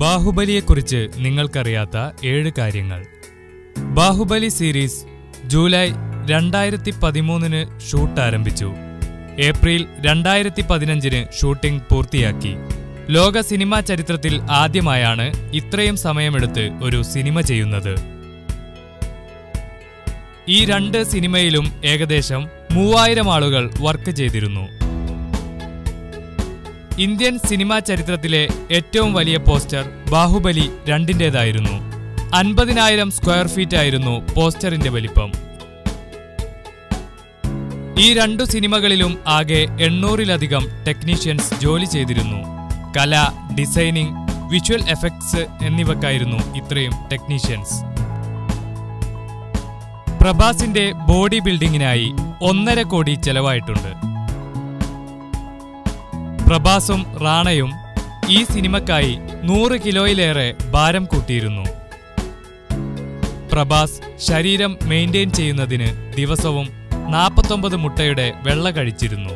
ബാഹുബലിയെക്കുറിച്ച് നിങ്ങൾക്കറിയാത്ത ഏഴ് കാര്യങ്ങൾ. Baahubali series July രണ്ടായിരത്തി പതിമൂന്നിന് ഷൂട്ട് ആരംഭിച്ചു. ഏപ്രിൽ രണ്ടായിരത്തി പതിനഞ്ചിന് ഷൂട്ടിംഗ് പൂർത്തിയാക്കി. ലോക സിനിമാ ചരിത്രത്തിൽ ആദ്യമായാണ് ഇത്രയും സമയമെടുത്ത് ഒരു സിനിമ ചെയ്യുന്നത്. ഈ രണ്ട് സിനിമയിലും ഏകദേശം മൂവായിരം ആളുകൾ വർക്ക് ചെയ്തിരുന്നു. ഇന്ത്യൻ സിനിമാ ചരിത്രത്തിലെ ഏറ്റവും വലിയ പോസ്റ്റർ ബാഹുബലി രണ്ടിന്റേതായിരുന്നു. അൻപതിനായിരം സ്ക്വയർ ഫീറ്റ് ആയിരുന്നു പോസ്റ്ററിന്റെ വലിപ്പം. ഈ രണ്ടു സിനിമകളിലും ആകെ എണ്ണൂറിലധികം ടെക്നീഷ്യൻസ് ജോലി ചെയ്തിരുന്നു. കല ഡിസൈനിങ് വിഷ്വൽ എഫക്ട്സ് എന്നിവക്കായിരുന്നു ഇത്രയും ടെക്നീഷ്യൻസ്. പ്രഭാസിന്റെ ബോഡി ബിൽഡിങ്ങിനായി ഒന്നര കോടി ചെലവായിട്ടുണ്ട്. പ്രഭാസും റാണയും ഈ സിനിമക്കായി നൂറ് കിലോയിലേറെ ഭാരം കൂട്ടിയിരുന്നു. പ്രഭാസ് ശരീരം മെയിന്റെയിൻ ചെയ്യുന്നതിന് ദിവസവും നാൽപ്പത്തൊമ്പത് മുട്ടയുടെ വെള്ള കഴിച്ചിരുന്നു.